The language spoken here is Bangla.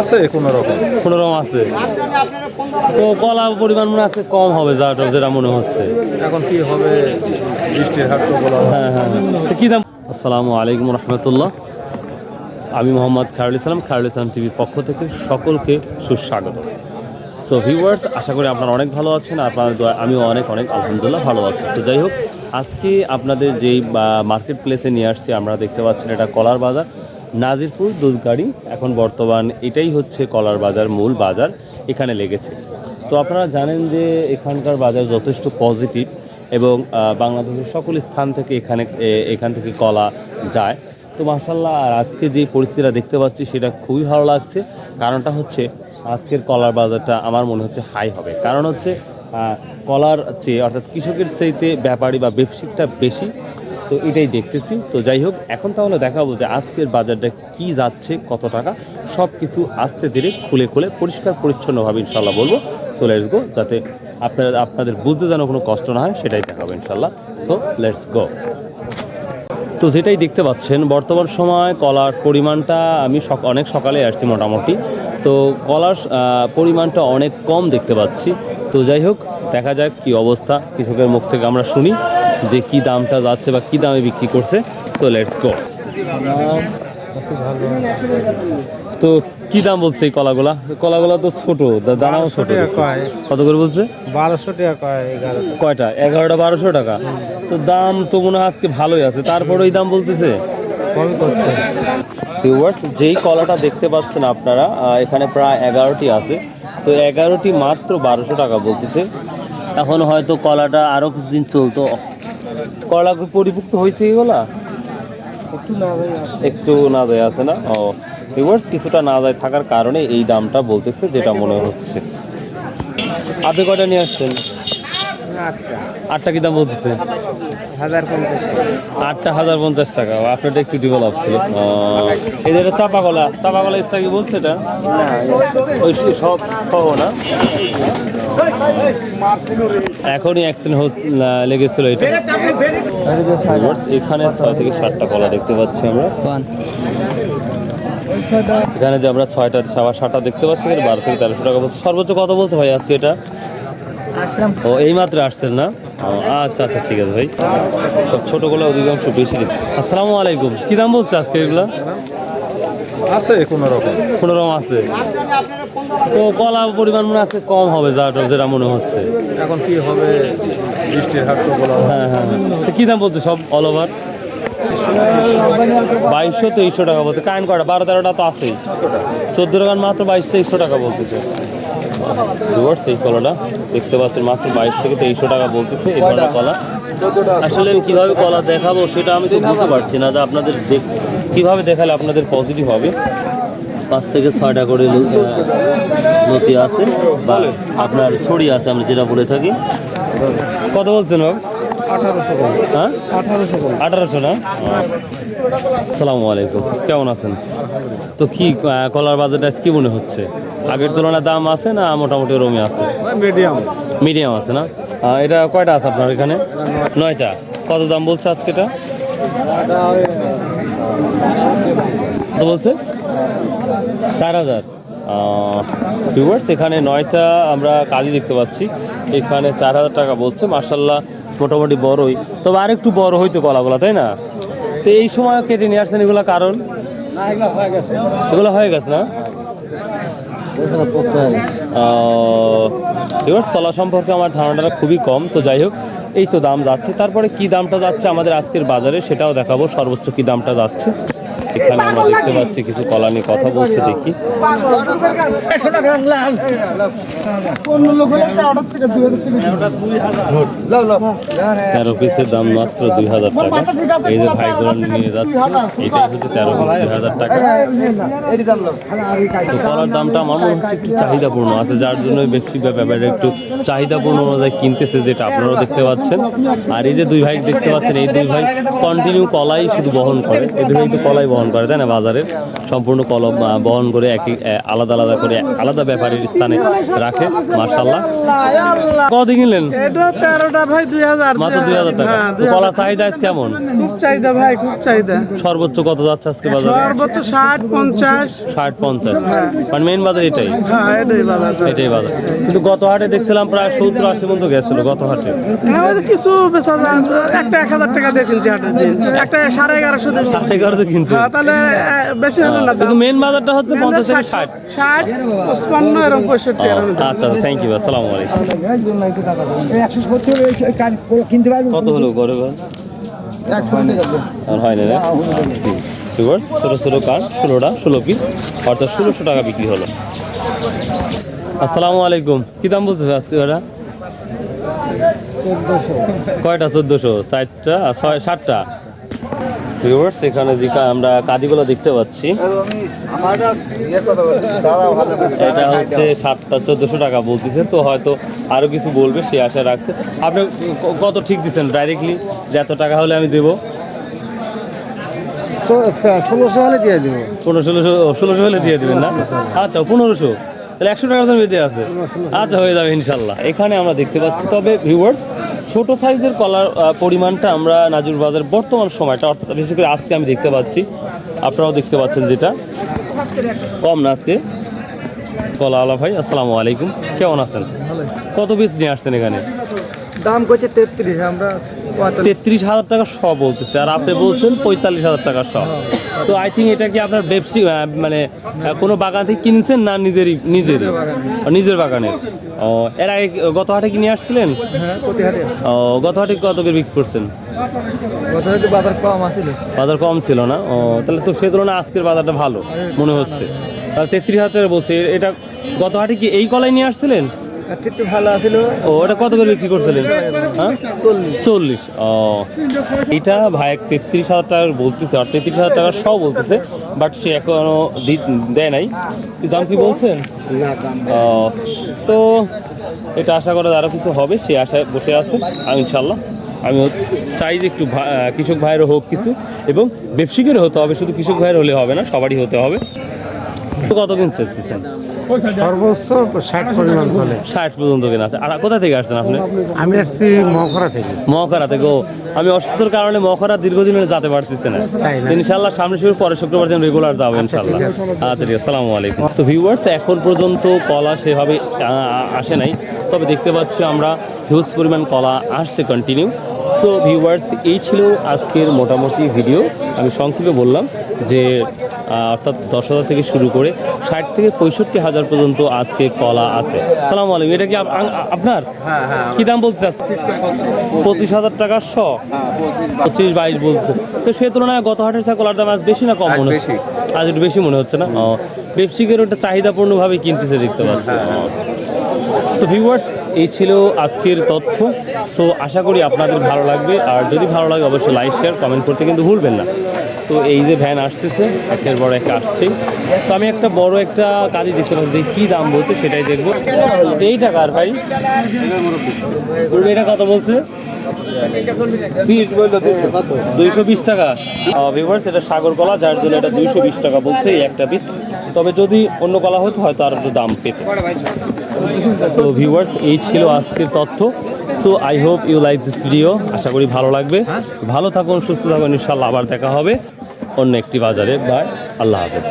আছে কোনো রকম? কোনো রকম আছে। তো কলা পরিমাণ মনে আছে কম হবে যা যেটা মনে হচ্ছে। এখন কি হবে? বৃষ্টির হাট তো বলা হ্যাঁ হ্যাঁ হ্যাঁ। কি দাম? আসসালামু আলাইকুম রহমতুল্লাহ। আমি মোহাম্মদ খায়রুল ইসলাম খায়রুল ইসলাম টিভির পক্ষ থেকে সকলকে সুস্বাগত। সো ভিউয়ার্স আশা করি আপনারা অনেক ভালো আছেন আপনাদের আমিও অনেক অনেক আলহামদুলিল্লাহ ভালো আছি। তো যাই হোক আজকে আপনাদের যেই মার্কেট প্লেসে নিয়ে আসছি আমরা দেখতে পাচ্ছেন এটা কলার বাজার। নাজিরপুর, দুধগাড়ি, এখন বর্তমান এটাই হচ্ছে কলার বাজার, মূল বাজার এখানে লেগেছে। তো আপনারা জানেন যে এখানকার বাজার যথেষ্ট পজিটিভ এবং বাংলাদেশের সকল স্থান থেকে এখানে এখান থেকে কলা যায়। তো মাসাল্লাহ আর আজকে যে পরিস্থিতিটা দেখতে পাচ্ছি সেটা খুবই ভালো লাগছে। কারণটা হচ্ছে, আজকের কলার বাজারটা আমার মনে হচ্ছে হাই হবে। কারণ হচ্ছে কলার চেয়ে, অর্থাৎ কৃষকের চাইতে ব্যাপারী বা ব্যবসায়িকটা বেশি। তো এটাই দেখতেছি। তো যাই হোক, এখন তাহলে দেখাবো যে আজকের বাজারটা কি যাচ্ছে, কত টাকা সব কিছু আস্তে ধীরে খুলে খুলে পরিষ্কার পরিচ্ছন্নভাবে ইনশাল্লাহ বলব। সো লেটস গো যাতে আপনার, আপনাদের বুঝতে যেন কোনো কষ্ট না হয়, সেটাই দেখাবো ইনশাল্লাহ। সো লেটস গো তো যেটাই দেখতে পাচ্ছেন, বর্তমান সময় কলার পরিমাণটা আমি অনেক সকালে আসছি মোটামুটি। তো কলার পরিমাণটা অনেক কম দেখতে পাচ্ছি। তো যাই হোক, দেখা যাক কি অবস্থা, কৃষকের মুখ থেকে আমরা শুনি। যে কি দামটা যাচ্ছে বা কি দামে বিক্রি করছে। সো লেটস গো তো কি দাম বলছে এই কলাগুলা? কলাগুলা তো ছোট দানাও ছোট। কত করে বলছে? বারোশো টাকা কয়টা? এগারোটা বারোশো টাকা। তো দাম তো মনে হয় আজকে ভালোই আছে। তারপরে ওই দাম বলতেছে? ভিউয়ার্স যেই কলাটা দেখতে পাচ্ছেন আপনারা এখানে প্রায় এগারোটি আছে। তো এগারোটি মাত্র বারোশো টাকা বলতেছে। এখন হয়তো কলাটা আরও কিছুদিন চলতো কলা পরিপুক্ত হয়েছে এগুলা? একটু না যায় আছে না? ও ভিউয়ার্স কিছুটা না যায় থাকার কারণে এই দামটা বলতেছে যেটা মনে হচ্ছে। আপনি কয়টা নিয়ে আসছেন? আটটা। কি দাম বলতেছে? আটটা হাজার পঞ্চাশ টাকা। আপনারটা একটু ডেভেলপ ছিল। এই যে চাপা কলা চাপা কলা এক্সট্রা কি বলছে এটা? ওই সব- সহ না? এখনই অ্যাক্সিডেন্ট লেগেছিল এটা। এখানে ছয় থেকে সাতটা কলা দেখতে পাচ্ছি আমরা। এখানে যে আমরা ছয়টা, সাবা- সাতটা দেখতে পাচ্ছি এখানে বারো থেকে তেরোশো টাকা বলছে। সর্বোচ্চ কত বলছে ভাই আজকে এটা? ও, এই মাত্র আসছেন না? আচ্ছা আচ্ছা ঠিক আছে ভাই। সব ছোটগুলো অধিকাংশ বেশি দিন। আসসালামু আলাইকুম। কী দাম বলছে আজকে এগুলা? আছে কোনো রকম? কোনো রকম আছে। তো কলা পরিমাণ মনে আছে কম হবে যা যেটা মনে হচ্ছে। এখন কি হবে? বৃষ্টির হাট তো বলা হ্যাঁ হ্যাঁ হ্যাঁ। কি দাম বলছে সব অল ওভার বাইশশো তেইশশো টাকা বলছে। কারেন্ট কটা বারো তেরোটা তো আছেই। চোদ্দ টাকার মাত্র বাইশ তেইশশো টাকা বলতেছে। এই কলাটা? দেখতে পাচ্ছেন মাত্র বাইশ থেকে তেইশশো টাকা বলতেছে এই ধরনের কলা। আসলে আমি কীভাবে কলা দেখাবো সেটা আমি তো বুঝতে পারছি না যে আপনাদের দেখ- কীভাবে দেখালে আপনাদের পজিটিভ হবে? পাঁচ থেকে ছয়টা করে লতি আছে বা আপনার ছড়ি আছে আমরা যেটা বলে থাকি। কত বলছেন বাবু? আঠারোশো হ্যাঁ? আঠারোশো না? আসসালামু আলাইকুম। কেমন আছেন? তো কি কলার বাজারটা কি মনে হচ্ছে? আগের তুলনায় দাম আছে না মোটামুটি রমি আছে? মিডিয়াম। মিডিয়াম আছে না? এটা কয়টা আছে আপনার এখানে? নয়টা। কত দাম বলছে আজকে এটা? বলছে? চার হাজার। ভিউয়ার্স এখানে নয়টা আমরা কাজই দেখতে পাচ্ছি। এখানে চার হাজার টাকা বলছে। মার্শাল্লাহ মোটামুটি বড়ই তবে আরেকটু বড় হইতো কলাগুলা, তাই না? তো এই সময় কেটে নিয়ে আসছেন এগুলো কারণ? এগুলো হয়ে গেছে না? ভিউয়ার্স কলা সম্পর্কে আমার ধারণাটা খুবই কম। তো যাই হোক এই তো দাম যাচ্ছে। তারপরে কি দামটা যাচ্ছে আমাদের আজকের বাজারে সেটাও দেখাবো। সর্বোচ্চ কি দামটা যাচ্ছে? এখানে আমরা দেখতে পাচ্ছি কিছু কলা নিয়ে কথা বলছে, দেখি। তেরো পিসের দাম মাত্র দুই হাজার টাকা। এই যে ভাইগুলো নিয়ে যাচ্ছে, এটা হচ্ছে তেরো পিস, দুই হাজার টাকা। কলার দামটা আমার মনে হচ্ছে একটু চাহিদাপূর্ণ আছে, যার জন্য বেশি ব্যাপারে একটু চাহিদাপূর্ণ অনুযায়ী কিনতেছে, যেটা আপনারাও দেখতে পাচ্ছেন। আর এই যে দুই ভাই দেখতে পাচ্ছেন, এই দুই ভাই কন্টিনিউ কলাই শুধু বহন করে। এই দুই ভাই কলাই বহন বহন করে তাই না বাজারের সম্পূর্ণ কলম বহন করে একই আলাদা আলাদা করে আলাদা ব্যাপারের স্থানে রাখে মার্শাল্লাহ কত কিনলেন? মাত্র দুই হাজার টাকা। হ্যাঁ, কলা চাহিদা আজ কেমন? খুব চাহিদা ভাই খুব চাহিদা। সর্বোচ্চ কত যাচ্ছে আজকে বাজারে? সর্বোচ্চ ষাট পঞ্চাশ। ষাট পঞ্চাশ। মানে মেন বাজার এটাই? হ্যাঁ এটাই বাজার। কিন্তু গত হাটে দেখছিলাম প্রায় সত্তর আশি পর্যন্ত গেছিল গত হাটে। হ্যাঁ কিছু একটা এক হাজার টাকা দিয়ে কিনছি হাটের দিন। একটা সাড়ে এগারোশো দিয়ে ষাট এগারো কিনছে। হ্যাঁ, তাহলে বেশি হলো না কিন্তু মেন বাজারটা হচ্ছে পঞ্চাশ থেকে ষাট ষাট। পঁচপান্ন এরকম। পঁয়ষট্টি আচ্ছা থ্যাংক ইউ আসসালামু আলাইকুম। কিনতে পারব কত হলো আর হয় না সুগার ছোটো ছোটো কাঠ ষোলোটা ষোলো পিস অর্থাৎ ষোলোশো টাকা বিক্রি হলো। আসসালামু আলাইকুম। কি দাম বলছে আজকে ওরা কয়টা? চোদ্দোশো। ষাটটা আর ছয় ষাটটা? ভিউয়ার্স এখানে যে আমরা কাদিগুলো দেখতে পাচ্ছি। এটা হচ্ছে সাতটা চোদ্দোশো টাকা বলতেছে তো হয়তো আরও কিছু বলবে সে আশা রাখছে। আপনি কত ঠিক দিচ্ছেন ডাইরেক্টলি যে এত টাকা হলে আমি দেবো। ষোলোশো হলে দিয়ে দেবো। পনেরো ষোলোশো ষোলোশো হলে দিয়ে দেবেন না? আচ্ছা পনেরোশো। তাহলে একশো টাকার দাম বেঁধে আছে। আচ্ছা হয়ে যাবে ইনশাল্লাহ। এখানে আমরা দেখতে পাচ্ছি, তবে ভিউয়ার্স ছোট সাইজের কলার পরিমাণটা আমরা নাজুর বাজার বর্তমান সময়টা, অর্থাৎ বিশেষ করে আজকে আমি দেখতে পাচ্ছি। আপনারাও দেখতে পাচ্ছেন যেটা। কম না আজকে। কলা আলা ভাই, আসসালামু আলাইকুম। কেমন আছেন? কত পিস নিয়ে আসছেন এখানে? দাম করছে তেত্রিশ আমরা তেত্রিশ হাজার টাকা শ বলতেছে আর আপনি বলছেন পঁয়তাল্লিশ হাজার টাকা শ। তো আই থিঙ্ক এটা কি আপনার ব্যবসি মানে কোনো বাগান থেকে কিনছেন না নিজেরই নিজেরই? নিজের বাগানে। ও এর আগে কি- গত হাটে কিনে আসছিলেন? হ্যাঁ ও গত হাটে কত করে বিক্রি করছেন? বাজার কম বাজার কম ছিল না? ও তাহলে তো সে তুলনায় আজকের বাজারটা ভালো মনে হচ্ছে। তাহলে তেত্রিশ হাজার টাকা বলছে এটা গত হাটে কি এই কলাই নিয়ে আসছিলেন? একটু ভালো আছিল ও ওটা কত করে বিক্রি করছিলেন? হ্যাঁ? চল্লিশ। ও এটা ভাই তেত্রিশ হাজার টাকা বলতেছে আর তেত্রিশ হাজার টাকা সব বলতেছে বাট সে এখনও দি- দেয় নাই। কি দাম কি বলছেন? ও, তো এটা আশা করা আরও কিছু হবে সে আশায় বসে আছে আমি ইনশাল্লাহ আমি চাই যে একটু কৃষক ভাইয়েরও হোক কিছু এবং ব্যবসায়ীদেরও হতে হবে শুধু কৃষক ভাইয়ের হলে হবে না সবারই হতে হবে। কত কিনছে দিচ্ছেন? সর্বোচ্চ ষাট পরিমাণ চলে। ষাট পর্যন্ত কেনা আছে। আর কোথা থেকে আসছেন আপনি? আমি আসছি মহকরা থেকে। মহকারা থেকে। ও আমি অসুস্থর কারণে মহকারা দীর্ঘদিন যেতে পারতেছে না। ইনশাল্লাহ সামনে শুরু পরে শুক্রবার দিন রেগুলার যাব ইনশাল্লাহ আচ্ছা ঠিক আছে। সালামু আলাইকুম। তো ভিউয়ার্স এখন পর্যন্ত কলা সেভাবে আসে নাই। তবে দেখতে পাচ্ছি আমরা হিউজ পরিমাণ কলা আসছে কন্টিনিউ সো ভিউয়ার্স এই ছিল আজকের মোটামুটি ভিডিও আমি সংক্ষেপে বললাম যে অর্থাৎ দশ হাজার থেকে শুরু করে ষাট থেকে পঁয়ষট্টি হাজার পর্যন্ত আজকে কলা আছে। সালাম আলাইকুম এটা কি আপনার? কি দাম বলছে। পঁচিশ হাজার টাকা শ। পঁচিশ বাইশ বলছে। তো সে তুলনায় গত হাটের কলার দাম আজ বেশি না কম মনে হচ্ছে? আজ একটু বেশি মনে হচ্ছে না? ও ব্যবসায়িকের ওটা চাহিদাপূর্ণভাবে কিনতেছে দেখতে পাচ্ছি। তো ভিউয়ার্স এই ছিল আজকের তথ্য। সো আশা করি আপনাদের ভালো লাগবে। আর যদি ভালো লাগে অবশ্যই লাইক শেয়ার কমেন্ট করতে কিন্তু ভুলবেন না। তো এই যে ভ্যান আসতেছে, একের বড় একটা আসছেই তো আমি একটা বড় একটা কাজই দেখতে পাচ্ছি কী দাম বলছে সেটাই দেখব। এই টাকার ভাই? এটা কত বলছে? দুইশো বিশ টাকা। ভিভার্স এটা সাগর কলা, যার জন্য এটা দুইশো বিশ টাকা বলছে এই একটা পিস তবে যদি অন্য কলা হতো, হয়তো আর একটু দাম পেত। তো ভিউয়ার্স এই ছিল আজকের তথ্য। So I hope you like this video আশা করি ভালো লাগবে। ভালো থাকুন, সুস্থ থাকুন ইনশাল্লাহ আবার দেখা হবে অন্য একটি বাজারে। বাই আল্লাহ হাফেজ।